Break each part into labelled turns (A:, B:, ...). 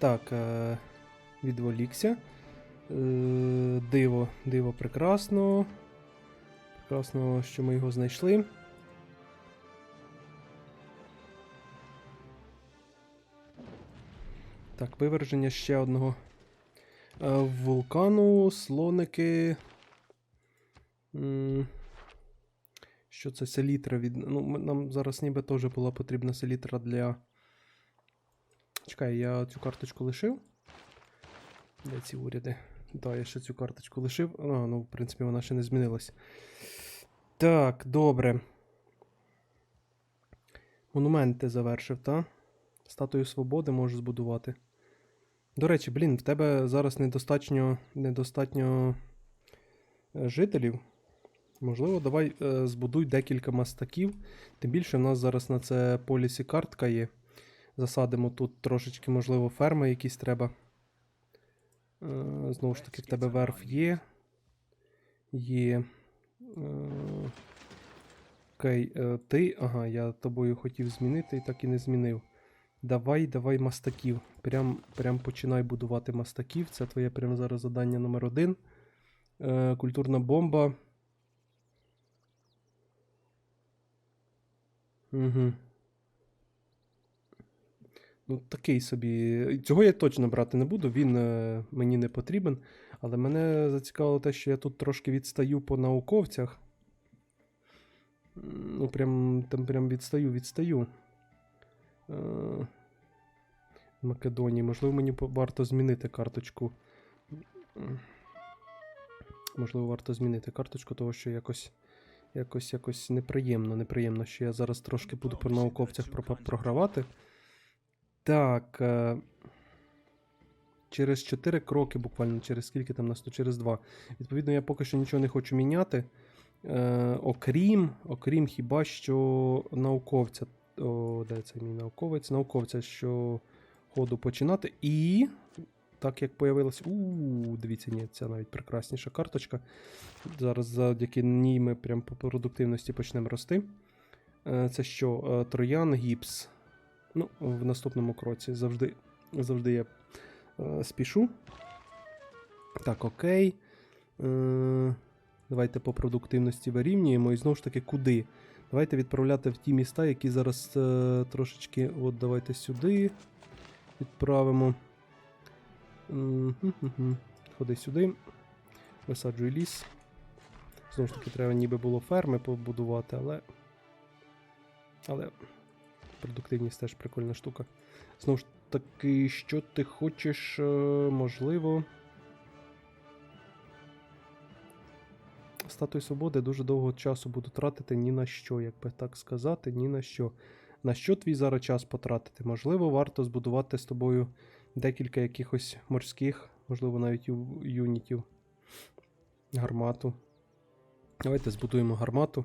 A: Так, е, відволікся. Е, диво, диво прекрасно. Прекрасно, що ми його знайшли. Так, виверження ще одного е, вулкану, слоники. Що це селітра від. Ну, нам зараз ніби теж була потрібна селітра для. Чекай, я цю карточку лишив. Де ці уряди? Так, я ще цю карточку лишив. А, ну, в принципі, вона ще не змінилась. Так, добре. Монументи завершив, та? Статую свободи можу збудувати. До речі, блін, в тебе зараз недостатньо, недостатньо е, жителів. Можливо, давай е, збудуй декілька мастаків. Тим більше в нас зараз на це полісі картка є. Засадимо тут трошечки, можливо, ферми якісь треба. Е, знову ж таки, в тебе верф є. Є. Е, окей, е, ти. Ага, я тобою хотів змінити і так і не змінив. Давай, давай мастаків. Прям, прям починай будувати мастаків. Це твоє прямо зараз завдання номер один. Культурна бомба. Угу. Ну, такий собі. Цього я точно брати не буду, він е, мені не потрібен. Але мене зацікавило те, що я тут трошки відстаю по науковцях. Ну, прям, там прям відстаю, відстаю. Е, Македонії. Можливо, мені варто змінити карточку. Можливо, варто змінити карточку, того що якось. Якось, якось неприємно, неприємно, що я зараз трошки буду по науковцях програвати. Так. Е... Через 4 кроки, буквально, через скільки там нас тут, через 2. Відповідно, я поки що нічого не хочу міняти. Е, окрім, окрім хіба що науковця. О, де це мій науковець? Науковця, що ходу починати. І. Так як появилась. У, дивіться, ні, це навіть прекрасніша карточка. Зараз завдяки ній ми прям по продуктивності почнемо рости. Е, Це що? Е, Троян гіпс. Ну, в наступному кроці завжди, завжди я е, спішу. Так, окей. Е, давайте по продуктивності вирівнюємо. І знову ж таки, куди? Давайте відправляти в ті міста, які зараз е, трошечки. От давайте сюди відправимо. Ходи сюди. Висаджуй ліс. Знову ж таки, треба ніби було ферми побудувати, але. Але. Продуктивність теж прикольна штука. Знову ж таки, що ти хочеш, е, можливо. Статую свободи дуже довго часу буду тратити ні на що, як би так сказати, ні на що. На що твій зараз час потратити? Можливо, варто збудувати з тобою декілька якихось морських, можливо, навіть юнітів. Гармату. Давайте збудуємо гармату.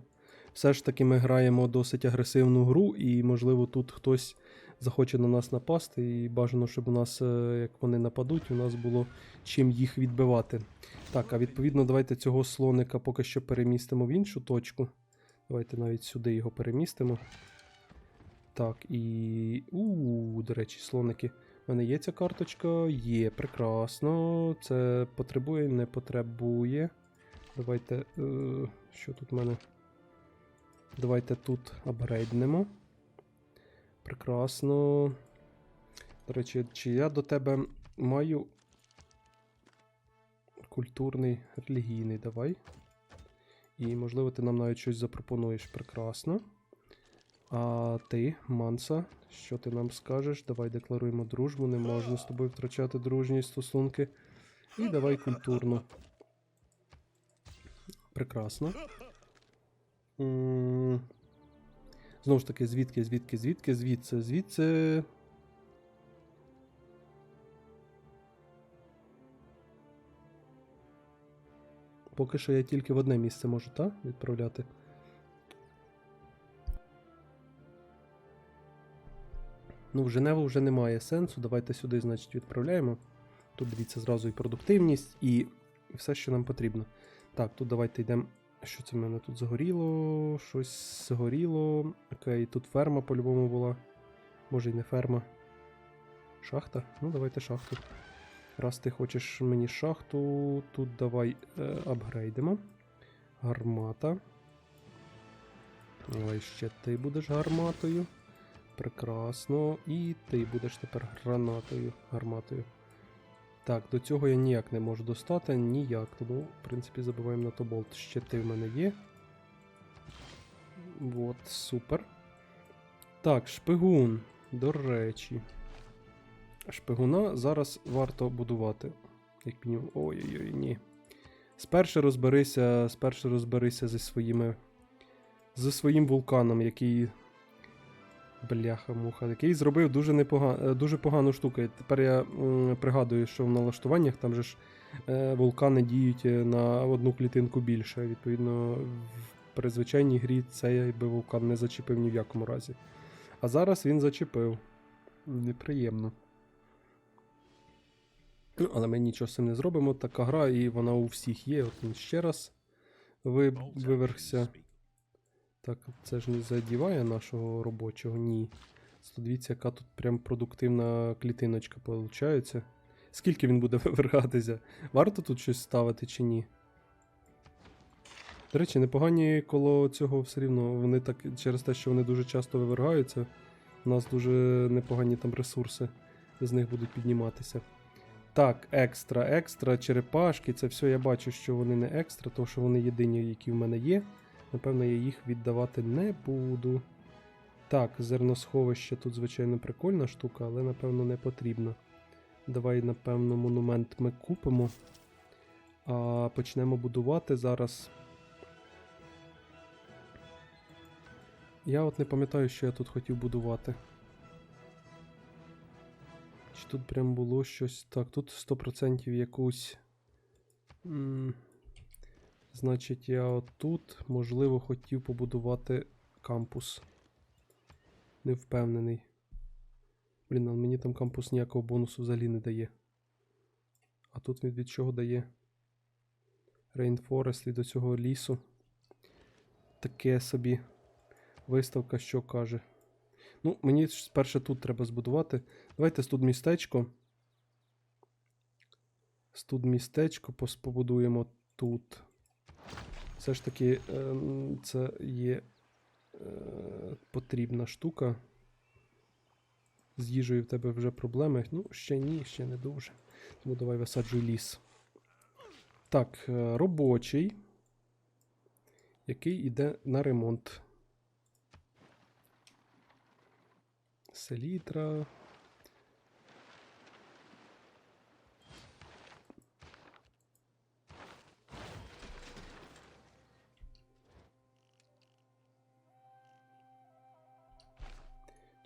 A: Все ж таки ми граємо досить агресивну гру, і, можливо, тут хтось захоче на нас напасти, і бажано, щоб у нас, е, як вони нападуть, у нас було чим їх відбивати. Так, а відповідно, давайте цього слоника поки що перемістимо в іншу точку. Давайте навіть сюди його перемістимо. Так, і. У, до речі, слоники. У мене є ця карточка? Є, прекрасно. Це потребує, не потребує. Давайте. Е, що тут в мене? Давайте тут апгрейднемо. Прекрасно. До речі, чи я до тебе маю культурний, релігійний, давай. І, можливо, ти нам навіть щось запропонуєш. Прекрасно. А ти, Манса, що ти нам скажеш? Давай декларуємо дружбу, не можна з тобою втрачати дружні стосунки. І давай культурну. Прекрасно. Знову ж таки, звідки, звідки, звідки, звідси, звідси. Поки що я тільки в одне місце можу, так? Відправляти. Ну, в Женеву вже немає сенсу. Давайте сюди, значить, відправляємо. Тут дивіться зразу і продуктивність, і все, що нам потрібно. Так, тут давайте йдемо. Що це в мене тут загоріло? Щось згоріло. Окей, тут ферма по-любому була. Може і не ферма. Шахта? Ну, давайте шахту. Раз ти хочеш мені шахту, тут давай е, апгрейдимо. Гармата. Ой, ще ти будеш гарматою. Прекрасно. І ти будеш тепер гранатою, гарматою. Так, до цього я ніяк не можу достати, ніяк. Тому, в принципі, забиваємо на то болт. Щити в мене є. От, супер. Так, шпигун. До речі. Шпигуна зараз варто будувати. Як мінімум. Ой-ой-ой, ні. Спершу розберися, спершу розберися зі своїми. Зі своїм вулканом, який. Бляха-муха, який зробив дуже непога... е, дуже погану штуку. Тепер я м, пригадую, що в налаштуваннях там же ж е, вулкани діють е, на одну клітинку більше. Відповідно, в, при звичайній грі цей би вулкан не зачепив ні в якому разі. А зараз він зачепив. Неприємно. Ну, але ми нічого з цим не зробимо. Така гра, і вона у всіх є. От він ще раз ви... Так, це ж не задіває нашого робочого, ні. Дивіться, яка тут прям продуктивна клітиночка виходить. Скільки він буде вивергатися? Варто тут щось ставити чи ні? До речі, непогані коло цього все рівно. Вони так через те, що вони дуже часто вивергаються. У нас дуже непогані там ресурси з них будуть підніматися. Так, екстра, екстра, черепашки. Це все я бачу, що вони не екстра, тому що вони єдині, які в мене є. Напевно, я їх віддавати не буду. Так, зерносховище тут, звичайно, прикольна штука, але напевно не потрібно. Давай, напевно, монумент ми купимо. А почнемо будувати зараз. Я от не пам'ятаю, що я тут хотів будувати. Чи тут прям було щось. Так, тут 100% якусь. Значить, я отут, можливо, хотів побудувати кампус. Не впевнений. Блін, але мені там кампус ніякого бонусу взагалі не дає. А тут від, від чого дає? Rainforest і до цього лісу. Таке собі виставка, що каже. Ну, мені спершу тут треба збудувати. Давайте тут містечко. Тут містечко побудуємо тут. Все ж таки, ем, це є е, потрібна штука. З їжею в тебе вже проблеми. Ну, ще ні, ще не дуже. Тому давай висаджуй ліс. Так, е, робочий, який йде на ремонт. Селітра.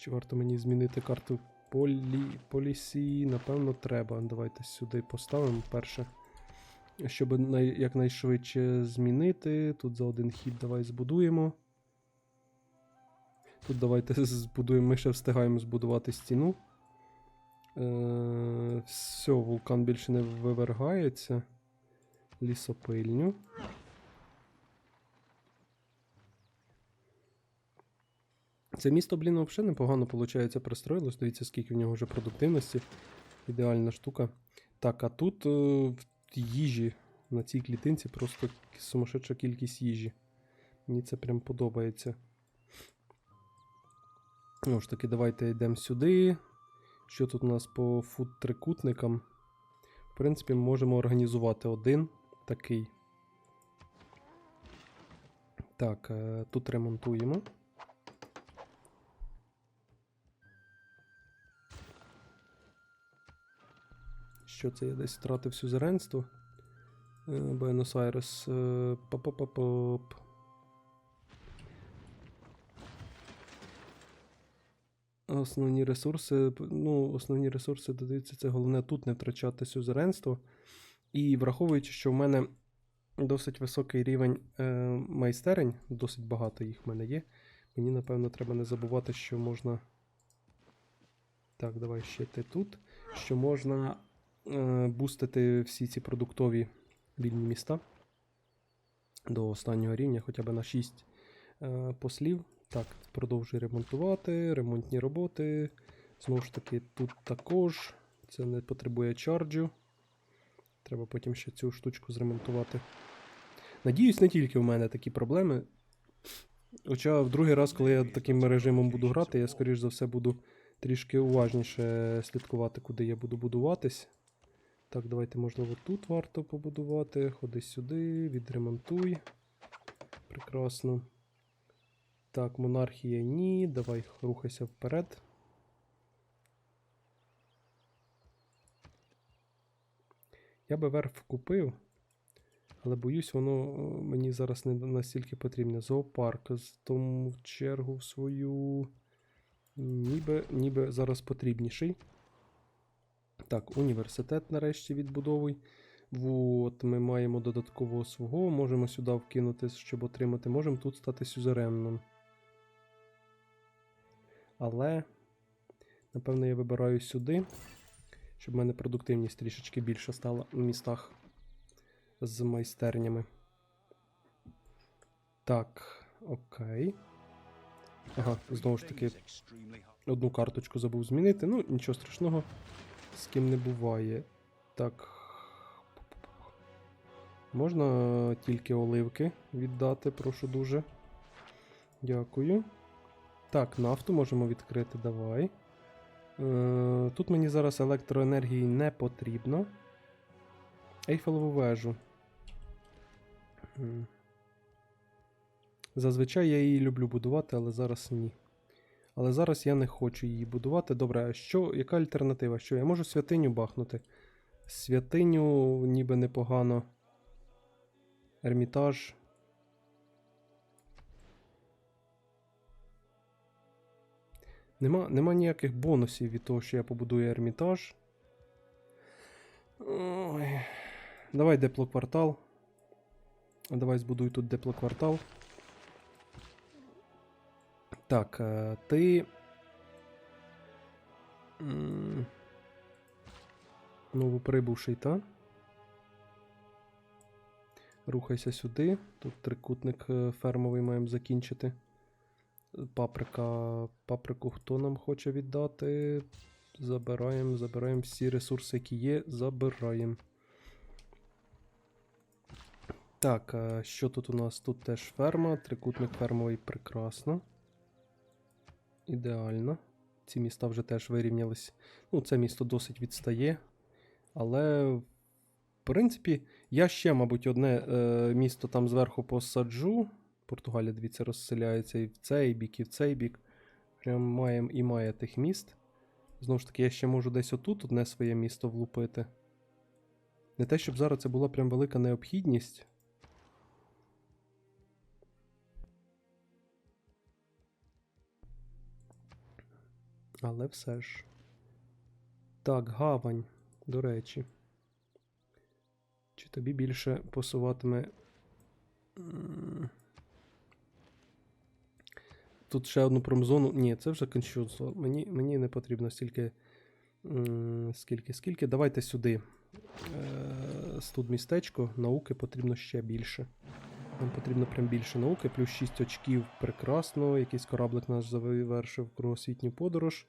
A: Чи варто мені змінити карту полі... полісі? Напевно, треба. Давайте сюди поставимо перше. Щоб най... якнайшвидше змінити. Тут за один хід давай збудуємо. Тут давайте збудуємо. Ми ще встигаємо збудувати стіну. Е... Все, вулкан більше не вивергається. Лісопильню. Це місто, блін, взагалі непогано виходить, пристроїлось. Дивіться, скільки в нього вже продуктивності. Ідеальна штука. Так, а тут е, їжі на цій клітинці просто сумасшедша кількість їжі. Мені це прям подобається. Ну ж таки, давайте йдемо сюди. Що тут у нас по фуд-трикутникам? В принципі, ми можемо організувати один такий. Так, е, тут ремонтуємо. Що це я десь втратив сюзеренство? Е, Буенос-Айрес. е, Па-па-па-поп. Основні ресурси. Ну, основні ресурси додаються. Це головне тут не втрачати сюзеренство. І враховуючи, що в мене досить високий рівень е, майстерень, досить багато їх в мене є. Мені, напевно, треба не забувати, що можна. Так, давай ще ти тут. Що можна бустити всі ці продуктові вільні міста до останнього рівня, хоча б на 6 е, послів. Так, продовжуй ремонтувати, ремонтні роботи. Знову ж таки, тут також. Це не потребує чарджу. Треба потім ще цю штучку зремонтувати. Надіюсь, не тільки в мене такі проблеми. Хоча в другий раз, коли я таким режимом буду грати, я, скоріш за все, буду трішки уважніше слідкувати, куди я буду будуватись. Так, давайте, можливо, тут варто побудувати. Ходи сюди, відремонтуй. Прекрасно. Так, монархія ні. Давай рухайся вперед. Я би верф купив, але боюсь, воно е, мені зараз не настільки потрібне. Зоопарк з тому чергу в свою. Ніби, ніби зараз потрібніший. Так, університет нарешті відбудовуй. От ми маємо додаткового свого. Можемо сюди вкинути, щоб отримати. Можемо тут стати сюзереном. Але, напевно, я вибираю сюди, щоб в мене продуктивність трішечки більше стала в містах з майстернями. Так, окей. Ага, знову ж таки, одну карточку забув змінити. Ну, нічого страшного, з ким не буває. Так. Можна тільки оливки віддати, прошу дуже. Дякую. Так, нафту можемо відкрити, давай. Е, Тут мені зараз електроенергії не потрібно. Ейфелеву вежу. Зазвичай я її люблю будувати, але зараз ні. Але зараз я не хочу її будувати. Добре, а що, яка альтернатива? Що? Я можу святиню бахнути. Святиню ніби непогано. Ермітаж. Нема, нема ніяких бонусів від того, що я побудую ермітаж. Ой. Давай деплоквартал. Давай збудуй тут деплоквартал. Так, е, ти. Новоприбувший, та? Рухайся сюди. Тут трикутник е, фермовий маємо закінчити. Паприка. Паприку хто нам хоче віддати? Забираємо, забираємо всі ресурси, які є, забираємо. Так, що тут у нас? Тут теж ферма, трикутник фермовий прекрасно. Ідеально. Ці міста вже теж вирівнялись. Ну, це місто досить відстає. Але, в принципі, я ще, мабуть, одне е, місто там зверху посаджу. Португалія, дивіться, розселяється і в цей бік, і в цей бік. Прям маємо і має тих міст. Знову ж таки, я ще можу десь отут одне своє місто влупити. Не те, щоб зараз це була прям велика необхідність. Але все ж. Так, гавань, до речі. Чи тобі більше посуватиме. Тут ще одну промзону. Ні, це вже кончуцо. Мені, мені не потрібно стільки. Скільки, скільки. Давайте сюди. Е, Тут містечко, науки потрібно ще більше. Нам потрібно прям більше науки, плюс 6 очків прекрасно. Якийсь кораблик наш завершив кругосвітню подорож.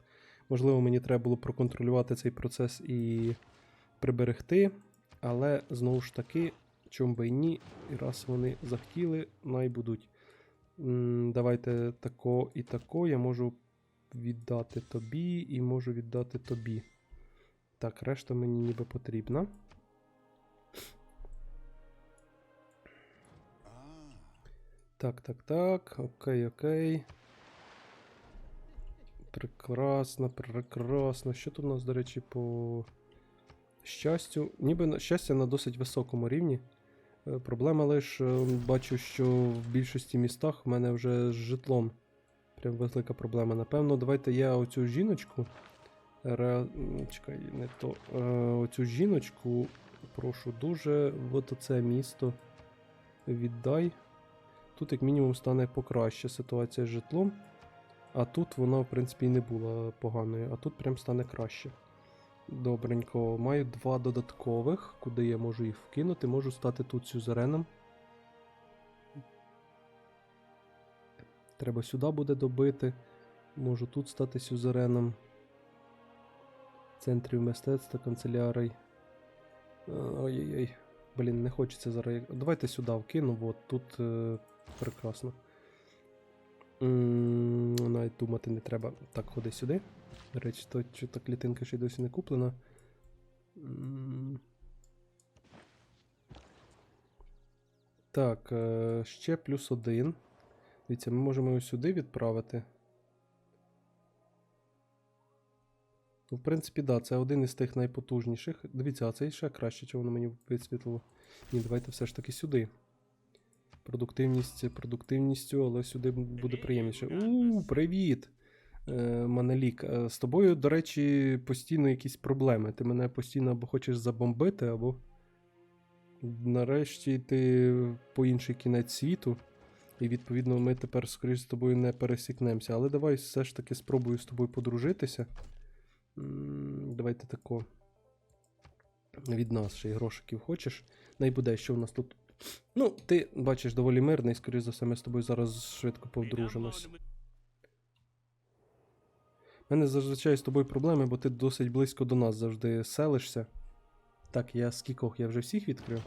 A: Можливо, мені треба було проконтролювати цей процес і приберегти. Але знову ж таки, чом би і ні, і раз вони захотіли, най будуть. Давайте тако і тако. Я можу віддати тобі і можу віддати тобі. Так, решта мені ніби потрібна. Так, так, так. Окей, окей. Прекрасно, прекрасно. Що тут у нас, до речі, по щастю? Ніби щастя на досить високому рівні. Е, Проблема лише бачу, що в більшості містах в мене вже з житлом. Прям велика проблема. Напевно, давайте я оцю жіночку. Ре... Чекай, не то. Е, оцю жіночку прошу дуже в це місто віддай. Тут, як мінімум, стане покраще ситуація з житлом. А тут вона, в принципі, і не була поганою, а тут прям стане краще. Добренько, маю два додаткових, куди я можу їх вкинути. Можу стати тут сюзереном. Треба сюди буде добити. Можу тут стати сюзереном. центрів мистецтва, канцелярій. Е, Ой-ой-ой. Блін, не хочеться зараз. Давайте сюди вкину, от тут е, прекрасно. Навіть думати не треба. Так, ходи сюди. До речі, то що та клітинка ще й досі не куплена. Так, е, ще плюс один. Дивіться, ми можемо його сюди відправити. Ну, в принципі, да, це один із тих найпотужніших. Дивіться, а цей ще краще, чого воно мені висвітлило. Ні, давайте все ж таки сюди. Продуктивність продуктивністю, але сюди буде приємніше. У, привіт! Е, Манелік. Е, З тобою, до речі, постійно якісь проблеми. Ти мене постійно або хочеш забомбити, або. Нарешті ти по інший кінець світу. І відповідно ми тепер, скоріш з тобою, не пересікнемося. Але давай все ж таки спробую з тобою подружитися. Давайте тако. Від нас ще й грошиків хочеш. Най буде, що у нас тут. Ну, ти бачиш доволі мирний, скоріш за все, ми з тобою зараз швидко повдружимось. У мене зазвичай з тобою проблеми, бо ти досить близько до нас завжди селишся. Так, я скількох я вже всіх відкрив?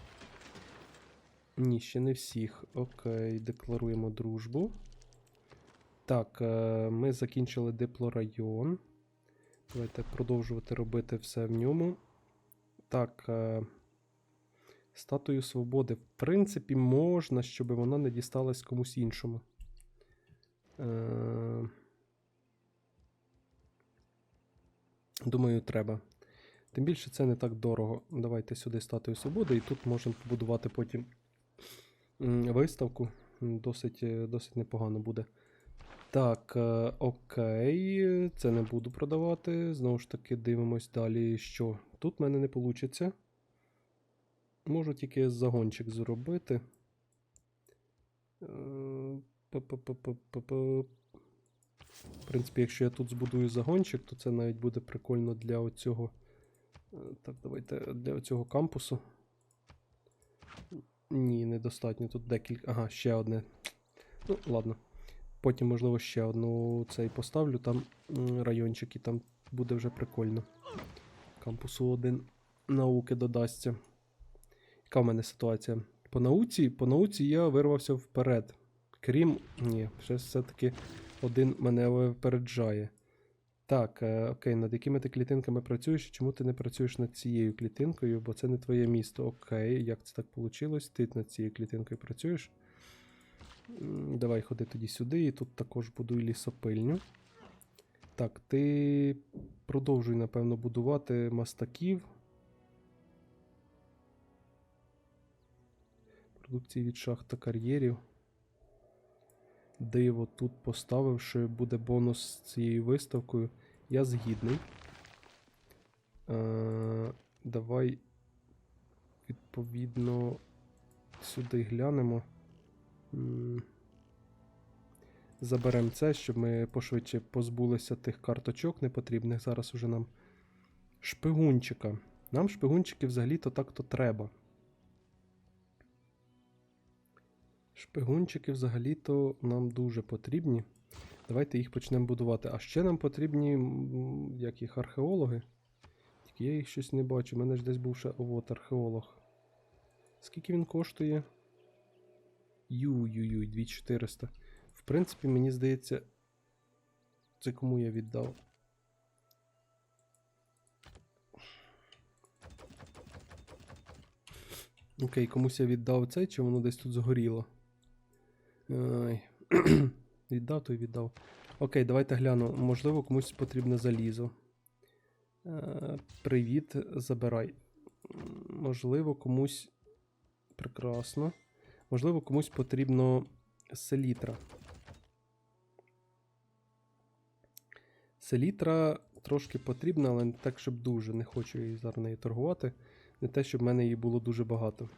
A: Ні, ще не всіх. Окей, декларуємо дружбу. Так, е, ми закінчили диплорайон. Давайте продовжувати робити все в ньому. Так. Статую свободи. В принципі, можна, щоб вона не дісталась комусь іншому. Е, думаю, треба. Тим більше це не так дорого. Давайте сюди статую свободи, і тут можемо побудувати потім виставку. Досить, е, досить непогано буде. Так, е, окей, це не буду продавати. Знову ж таки, дивимось далі, що тут в мене не вийде. Можу тільки загончик зробити. Е. В принципі, якщо я тут збудую загончик, то це навіть буде прикольно для оцього. Е, Так, давайте для оцього кампусу. Ні, недостатньо. Тут декілька. Ага, ще одне. Ну, ладно. Потім, можливо, ще одну цей поставлю. Там райончик, і там буде вже прикольно. Кампусу один науки додасться. Яка в мене ситуація? По науці, по науці я вирвався вперед. Крім. Ні, ще все-таки один мене випереджає. Так, е, окей, над якими ти клітинками працюєш? Чому ти не працюєш над цією клітинкою? Бо це не твоє місто. Окей, як це так вийшло? Ти над цією клітинкою працюєш? Давай ходи тоді сюди, і тут також будуй лісопильню. Так, ти продовжуй, напевно, будувати мастаків. Продукції від шахт та кар'єрів. Диво тут поставив, що буде бонус з цією виставкою. Я згідний. Е, давай, відповідно, сюди глянемо. Заберемо це, щоб ми пошвидше позбулися тих карточок непотрібних. Зараз уже нам шпигунчика. Нам шпигунчики взагалі-то так-то треба. Шпигунчики взагалі-то нам дуже потрібні. Давайте їх почнемо будувати. А ще нам потрібні як їх археологи. Тільки я їх щось не бачу. У мене ж десь був ще от археолог. Скільки він коштує? Ю-ю-ю, 2400. В принципі, мені здається. Це кому я віддав? Окей, комусь я віддав цей, чи воно десь тут згоріло. Віддав, то й віддав. Окей, давайте гляну. Можливо, комусь потрібне залізо. Е, привіт, забирай. Можливо, комусь. Прекрасно. Можливо, комусь потрібно селітра. Селітра трошки потрібна, але не так, щоб дуже. Не хочу її зараз нею торгувати. Не те, щоб в мене її було дуже багато.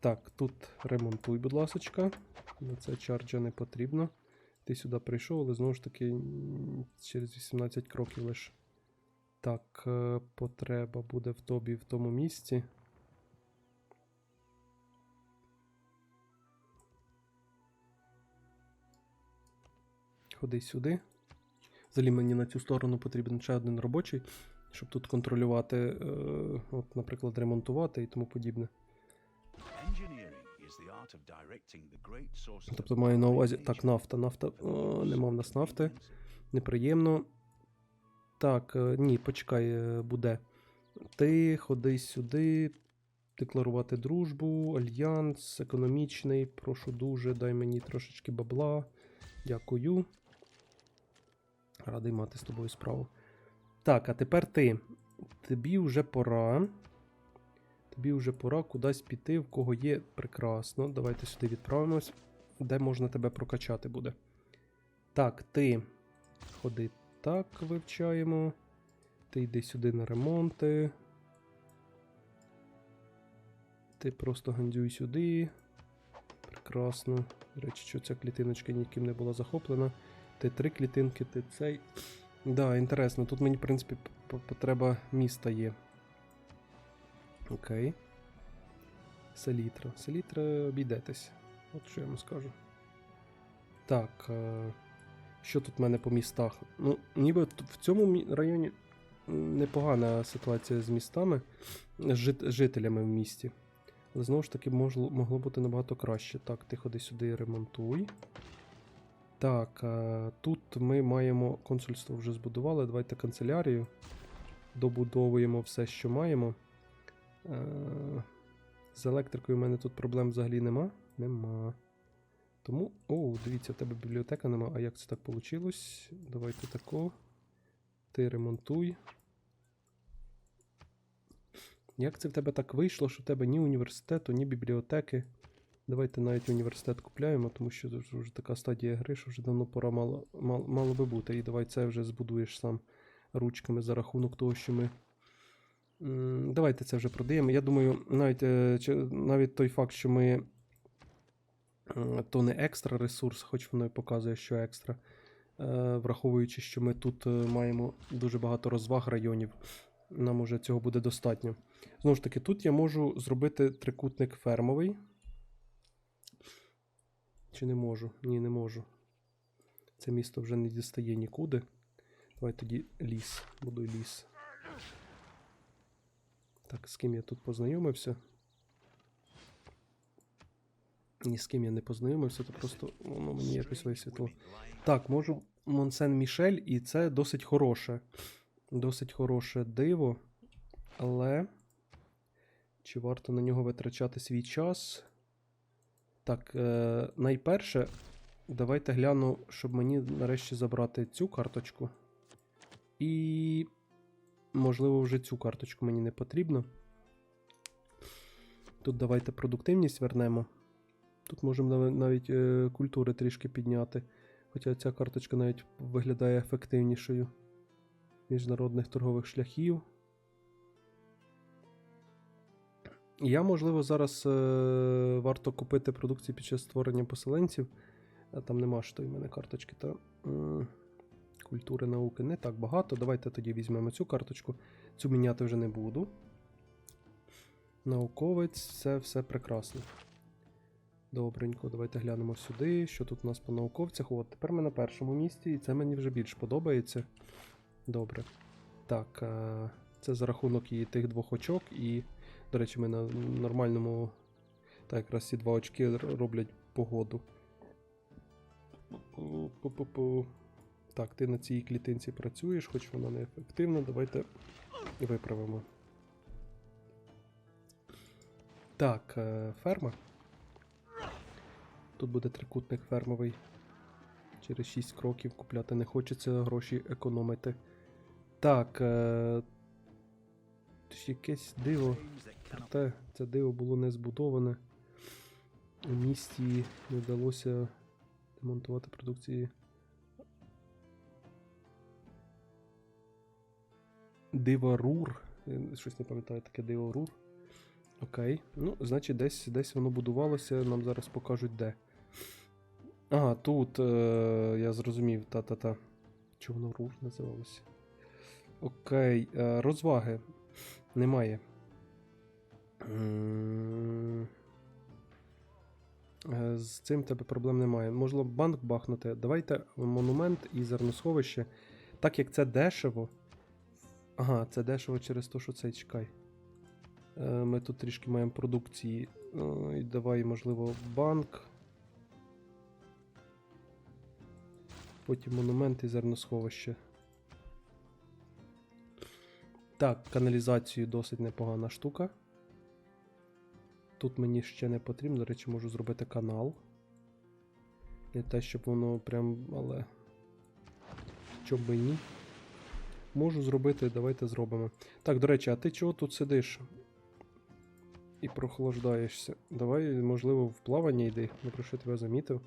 A: Так, тут ремонтуй, будь ласочка. На це чарджа не потрібно. Ти сюди прийшов, але знову ж таки через 18 кроків лише. Так, е, потреба буде в тобі в тому місці. Ходи сюди. Взагалі мені на цю сторону потрібен ще один робочий. щоб тут контролювати, е, от, наприклад, ремонтувати і тому подібне. Тобто маю на увазі. Так, нафта, нафта. О, нема в нас нафти. Неприємно. Так, е, ні, почекай, е, буде. Ти ходи сюди. Декларувати дружбу, альянс, економічний. Прошу дуже, дай мені трошечки бабла. Дякую. Радий мати з тобою справу. Так, а тепер ти. Тобі вже пора. Тобі вже пора кудись піти, в кого є прекрасно. Давайте сюди відправимось. Де можна тебе прокачати буде. Так, ти ходи так, вивчаємо. Ти йди сюди на ремонти. Ти просто гандюй сюди. Прекрасно. До речі, що ця клітиночка ніким не була захоплена. Ти три клітинки, ти цей. Да, інтересно. Тут мені, в принципі, потреба міста є. Окей. Селітра. Селітра обійдетесь. От що я вам скажу. Так. Е- що тут в мене по містах? Ну, ніби в цьому районі непогана ситуація з містами, з жит- жителями в місті. Але знову ж таки могло, могло бути набагато краще. Так, ти ходи сюди ремонтуй. Так, е, тут ми маємо консульство вже збудували. Давайте канцелярію. Добудовуємо все, що маємо. Е, з електрикою в мене тут проблем взагалі нема. Нема. Тому. О, дивіться, в тебе бібліотека нема. А як це так вийшло? Давайте тако. Ти ремонтуй. Як це в тебе так вийшло, що в тебе ні університету, ні бібліотеки. Давайте навіть університет купляємо, тому що вже вже така стадія гри, що вже давно пора мало, мало, мало би бути. І давай це вже збудуєш сам ручками за рахунок того, що ми. Давайте це вже продаємо. Я думаю, навіть, е, навіть той факт, що ми. е, То не екстра ресурс, хоч воно і показує, що екстра. е, Враховуючи, що ми тут маємо дуже багато розваг районів, нам уже цього буде достатньо. Знову ж таки, тут я можу зробити трикутник фермовий. Чи не можу? Ні, не можу. Це місто вже не дістає нікуди. Давай тоді ліс. Будуй ліс. Так, з ким я тут познайомився? Ні з ким я не познайомився, то просто воно мені якось висвітло. Так, можу Монсен Мішель, і це досить хороше. Досить хороше диво. Але. Чи варто на нього витрачати свій час? Так, е, найперше, давайте гляну, щоб мені нарешті забрати цю карточку. І. Можливо, вже цю карточку мені не потрібно. Тут давайте продуктивність вернемо. Тут можемо навіть е, культури трішки підняти. Хоча ця карточка навіть виглядає ефективнішою. Міжнародних торгових шляхів. Я, можливо, зараз е, варто купити продукцію під час створення поселенців. А там нема тої в мене карточки. Та, культури науки не так багато. Давайте тоді візьмемо цю карточку. Цю міняти вже не буду. Науковець, це все прекрасно. Добренько, давайте глянемо сюди. Що тут у нас по науковцях? От, тепер ми на першому місці, і це мені вже більш подобається. Добре. Так, е, це за рахунок і тих двох очок, і, до речі, ми на нормальному. Так, якраз ці два очки роблять погоду. Пу-пу-пу. Так, ти на цій клітинці працюєш, хоч вона не ефективна. Давайте виправимо. Так, е, ферма. Тут буде трикутник фермовий. Через 6 кроків купляти не хочеться, гроші економити. Так. Е... Якесь диво. Проте це диво було не збудоване. У місті не вдалося демонтувати продукції. Диварур. Щось не пам'ятаю таке Диварур. Окей. Ну, значить, десь, десь воно будувалося, нам зараз покажуть де. Ага, тут е, я зрозумів, та-та-та. Чого воно рур називалося? Окей. Е, розваги. Немає. Е, З цим тебе проблем немає. Можливо, банк бахнути. Давайте монумент і зерносховище. Так як це дешево. Ага, це дешево через те, що це чекай. Е, Ми тут трішки маємо продукції. Е, І давай, можливо, банк. Потім монумент і зерносховище. Так, каналізацію досить непогана штука. Тут мені ще не потрібно, до речі, можу зробити канал. Не те, щоб воно прям, але. Чом би ні. Можу зробити, давайте зробимо. Так, до речі, а ти чого тут сидиш? І прохолоджаєшся. Давай, можливо, в плавання йди. Про що тебе замітив.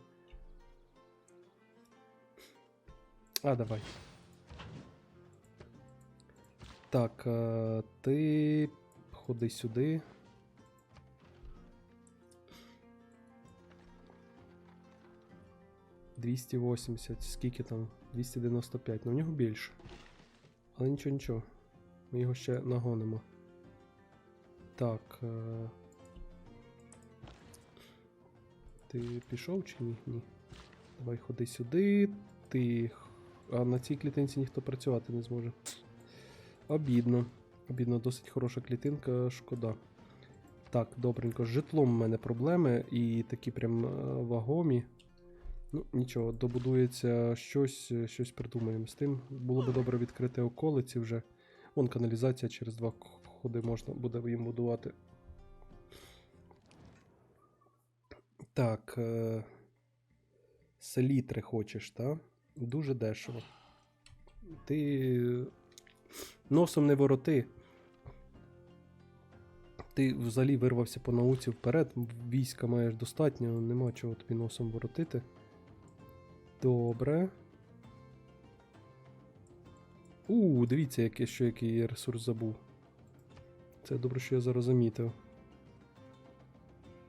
A: А, давай. Так, а, ти ходи сюди. Двісті вісімдесят, скільки там? 295, ну в нього більше. Але нічого, нічого. Ми його ще нагонимо. Так. Е... Ти пішов чи ні? Ні. Давай ходи сюди. Ти. А на цій клітинці ніхто працювати не зможе. Обідно. Обідно, досить хороша клітинка, шкода. Так, добренько. З житлом в мене проблеми і такі прям е, вагомі. Ну, нічого, добудується щось, е, щось придумаємо з тим. Було би добре відкрити околиці вже. Вон каналізація через два ходи можна буде їм будувати. Так. Е- селітри хочеш, та? Дуже дешево. Ти носом не вороти. Ти взагалі вирвався по науці вперед. Війська маєш достатньо, нема чого тобі носом воротити. Добре. У, дивіться, яке, що який я ресурс забув. Це добре, що я зараз замітив.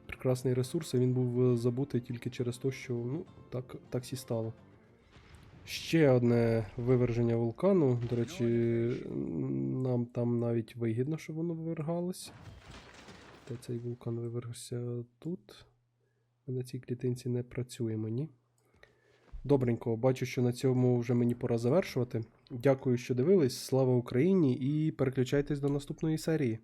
A: Прекрасний ресурс, а він був е, забутий тільки через те, що ну, так, так сі стало. Ще одне виверження вулкану. До речі, нам там навіть вигідно, що воно вивергалось. Та цей вулкан вивергся тут. На цій клітинці не працює мені. Добренько, бачу, що на цьому вже мені пора завершувати. Дякую, що дивились. Слава Україні і переключайтесь до наступної серії.